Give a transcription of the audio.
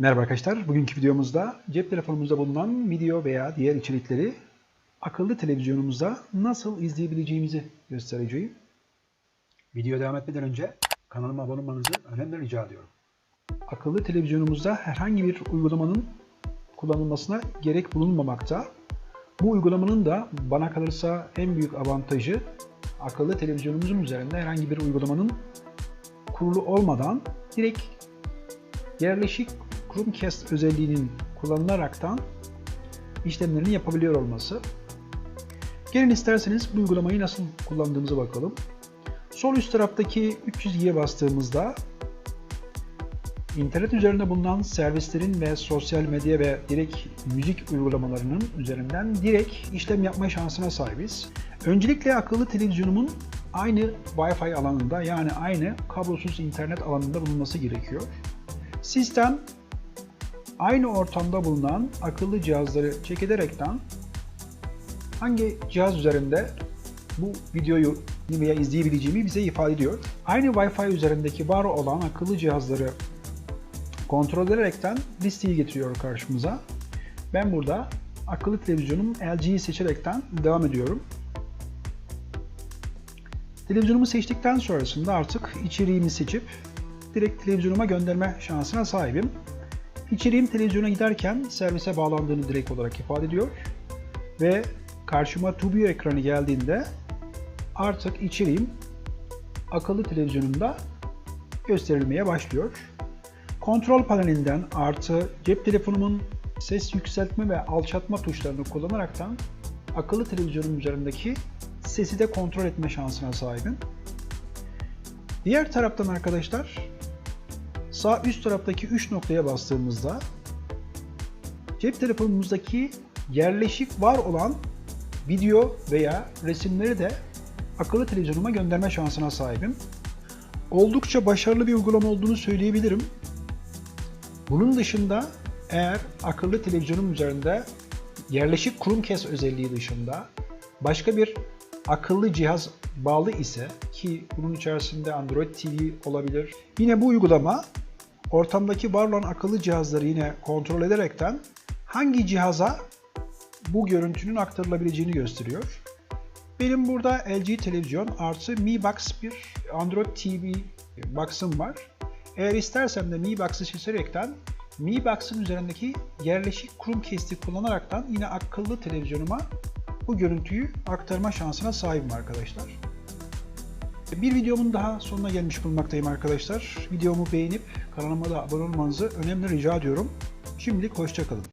Merhaba arkadaşlar. Bugünkü videomuzda cep telefonumuzda bulunan video veya diğer içerikleri akıllı televizyonumuzda nasıl izleyebileceğimizi göstereceğim. Videoya devam etmeden önce kanalıma abone olmanızı önemli rica ediyorum. Akıllı televizyonumuzda herhangi bir uygulamanın kullanılmasına gerek bulunmamakta. Bu uygulamanın da bana kalırsa en büyük avantajı akıllı televizyonumuzun üzerinde herhangi bir uygulamanın kurulu olmadan direkt yerleşik Chromecast özelliğinin kullanılaraktan işlemlerini yapabiliyor olması. Gelin isterseniz bu uygulamayı nasıl kullandığımıza bakalım. Sol üst taraftaki 300'ye bastığımızda internet üzerinde bulunan servislerin ve sosyal medya ve direkt müzik uygulamalarının üzerinden direkt işlem yapma şansına sahibiz. Öncelikle akıllı televizyonumun aynı Wi-Fi alanında yani aynı kablosuz internet alanında bulunması gerekiyor. Sistem aynı ortamda bulunan akıllı cihazları check ederekten hangi cihaz üzerinde bu videoyu veya izleyebileceğimi bize ifade ediyor. Aynı Wi-Fi üzerindeki var olan akıllı cihazları kontrol ederekten listeyi getiriyor karşımıza. Ben burada akıllı televizyonum LG'yi seçerekten devam ediyorum. Televizyonumu seçtikten sonrasında artık içeriğini seçip direkt televizyonuma gönderme şansına sahibim. İçeriğim televizyona giderken servise bağlandığını direkt olarak ifade ediyor. Ve karşıma TubeView ekranı geldiğinde artık içeriğim akıllı televizyonumda gösterilmeye başlıyor. Kontrol panelinden artı cep telefonumun ses yükseltme ve alçaltma tuşlarını kullanaraktan akıllı televizyonum üzerindeki sesi de kontrol etme şansına sahibim. Diğer taraftan arkadaşlar sağ üst taraftaki 3 noktaya bastığımızda cep telefonumuzdaki yerleşik var olan video veya resimleri de akıllı televizyonuma gönderme şansına sahibim. Oldukça başarılı bir uygulama olduğunu söyleyebilirim. Bunun dışında eğer akıllı televizyonum üzerinde yerleşik Chromecast özelliği dışında başka bir akıllı cihaz bağlı ise ki bunun içerisinde Android TV olabilir. Yine bu uygulama ortamdaki var olan akıllı cihazları yine kontrol ederekten hangi cihaza bu görüntünün aktarılabileceğini gösteriyor. Benim burada LG televizyon artı Mi Box bir Android TV box'ım var. Eğer istersem de Mi Box'ı seçerekten Mi Box'ın üzerindeki yerleşik Chromecast'i kullanaraktan yine akıllı televizyonuma bu görüntüyü aktarma şansına sahibim arkadaşlar. Bir videomun daha sonuna gelmiş bulunmaktayım arkadaşlar. Videomu beğenip kanalıma da abone olmanızı önemli rica ediyorum. Şimdilik hoşçakalın.